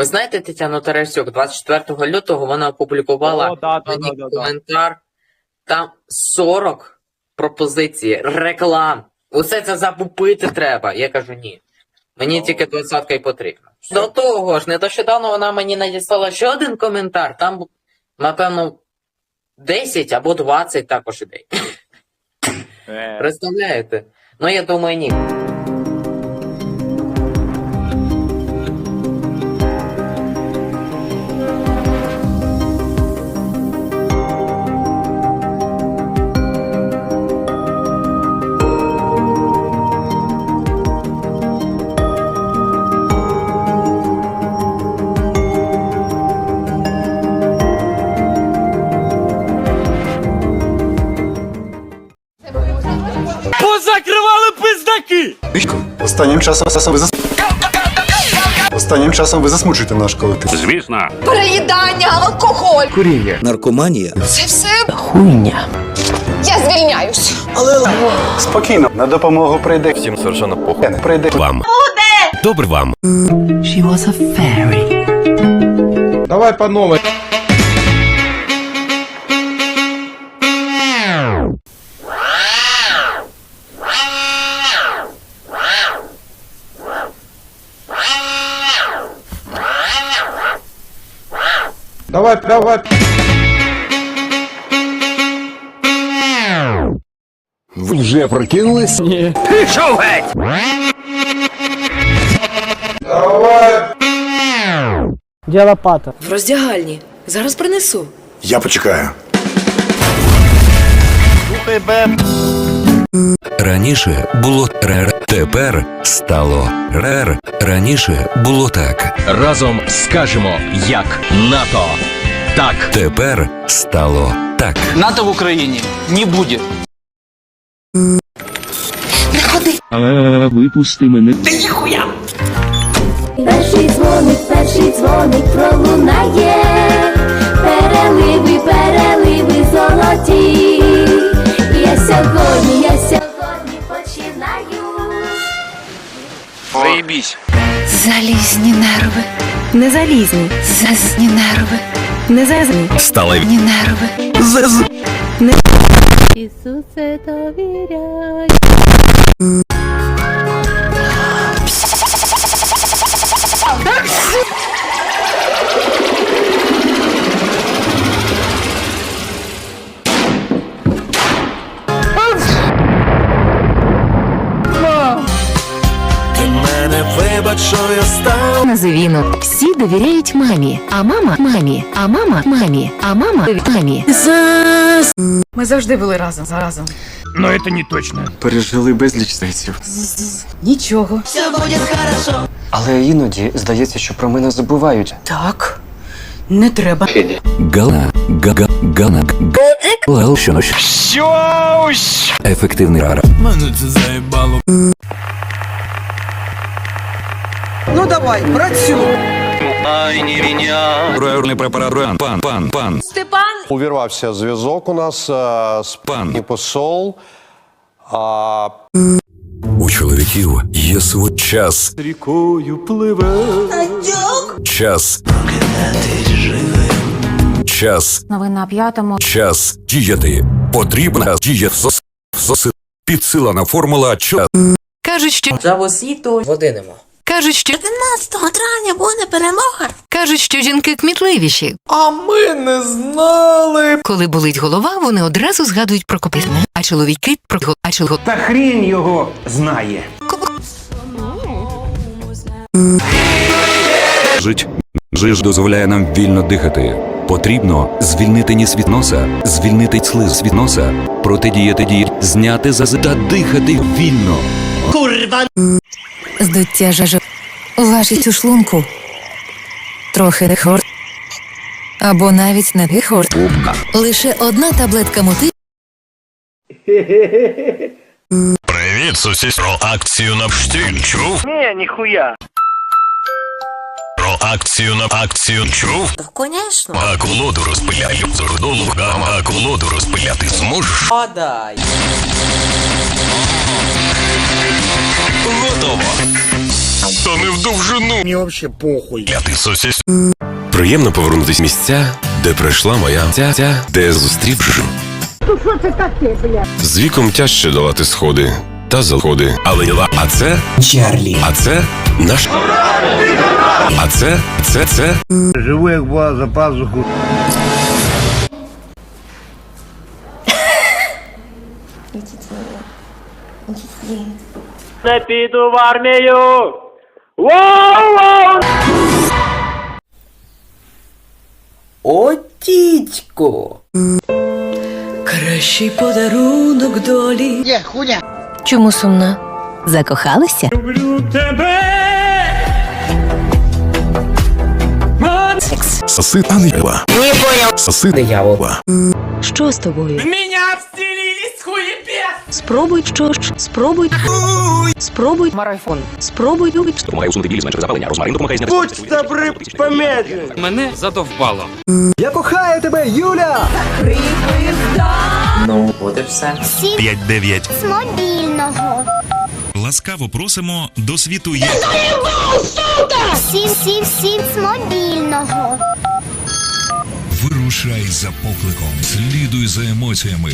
Ви знаєте Тетяну Тарасюк, 24 лютого вона опублікувала О, да, да, да, коментар. Там 40 пропозицій, реклам. Усе це закупити треба. Я кажу, ні. Мені тільки двадцятка й потрібна. До того ж, нещодавно вона мені надіслала ще один коментар. Там, напевно, 10 або 20 також ідей. Е, Представляєте? Ну, я думаю, ні. Позакривали пиздаки! Останнім часом ви зас... Останнім часом ви засмучуєте наш колектив. Звісно, переїдання, алкоголь. наркоманія, Це все хуйня. Я звільняюсь. Спокійно, на допомогу прийде. Всім совершенно похуй. Прийде вам. Добре вам. Давай по новой. Давай, давай. Ви вже прокинулись? Ні. Пішов геть! Де лопата? В роздягальні. Зараз принесу. Я почекаю. Раніше було рер, тепер стало рер. Раніше було так, Разом скажемо як НАТО. Так. тепер стало так. НАТО в Україні не буде. Але випусти мене. Перший дзвоник, перший дзвоник пролунає. Переливи, переливи золоті. Я сьогодні Заєбісь. Залізні нерви. Не залізні. Зазні нерви. Не зазні. Стали нерви. нерви. Не... Ісусе, довіряй. Називіну. Всі довіряють мамі. А мама мамі. А мама мамі. А мама мамі. Ми завжди були разом. Заразом. Пережили безліч зайців. Нічого. Але іноді здається, що про мене забувають. Так. Не треба. гана, гага, гана, гал, що ночі. Ефективний рар. Ну давай, працюй. Руерний препарат Руан. Пан, пан, пан, Степан. Увірвався зв'язок у нас е, з пан. пані посол. А, У чоловіків є свій час. Рікою пливе. Час. Час. Новина п'ятому. Час діяти. Потрібна дія сос. Сос. Підсилена формула час. Кажуть, що За освіту води нема. Кажуть, що 11 травня буде перемога. кажуть, що жінки кмітливіші. А ми не знали. Коли болить голова, вони одразу згадують про копитне. А чоловіки про а чоловік Та хрінь його знає. Жить. Жиж дозволяє нам вільно дихати. Потрібно звільнити ніс від носа, звільнити слиз від носа, протидіяти дії, зняти зази та дихати вільно. Здуття жажу. Важить у шлунку. Трохи дихор. Або навіть не дихор. Лише одна таблетка мути Привіт, сусід. Про акцію на штиль чув? Ні, ніхуя. Про акцію на акцію чув? Конечно. А колоду розпиляю. Зордолу а колоду розпиляти зможеш? Подай. Готово. Та не в довжину. Мені вообще похуй. Клятий сосіс. Приємно повернутись в місця, де пройшла моя ця, ця де я зустрів жив. Що це таке, бля? З віком тяжче долати сходи та заходи. Але не А це Чарлі. А це наш. А це, це, це Живу як була за пазуху. Не піду в армію! О, тітько! Кращий подарунок долі. Є, хуйня! Чому сумна? Закохалася? Люблю тебе! соси ангела. Не понял. Соси Диявол. Що з тобою? Меня обстрелили, хуєпес! Спробуй що ж, спробуй. Спробуй. Марафон. Спробуй. Допомагає усунути біль, зменшити запалення. Розмарин допомагає зняти. Будь добрий, помедленно! Мене задовбало. Я кохаю тебе, Юля! Ну, от і все. 5-9. З мобільного. Ласкаво просимо до світу є. Сім, сім, сім з мобільного. Вирушай за покликом, слідуй за емоціями.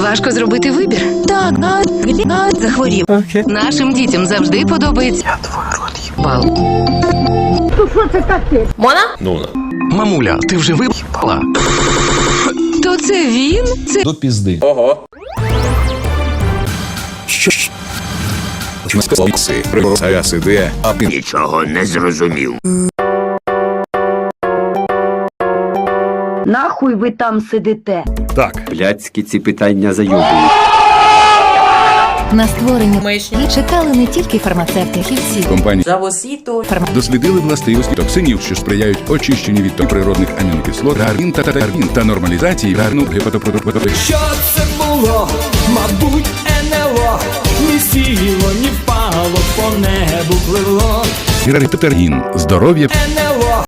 Важко зробити вибір. Так, на, на захворів. Нашим дітям завжди подобається. Я Бал. Що це таке? Мамуля, ти вже випала? То це він? Це До пізди. Ого. Нічого не зрозумів. Нахуй ви там сидите? Блядські ці питання зайобують. на створення мишні чекали не тільки фармацевти, фільці. Компанії За освіту. дослідили властивості токсинів, що сприяють очищенню від природних амінокислот, гармін та татармін та нормалізації гарну гепатопродукту. Що це було? Мабуть, НЛО. Ні сіло, ні впало, по небу пливло. Гіраритатаргін. Здоров'я НЛО.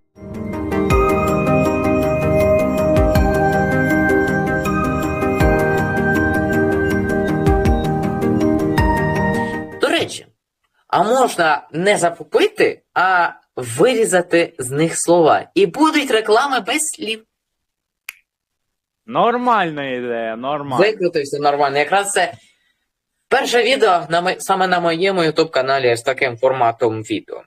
А можна не закупити, а вирізати з них слова. І будуть реклами без слів. Нормальна ідея, нормально. Викрутився нормально. Якраз це перше відео на саме на моєму ютуб каналі з таким форматом відео.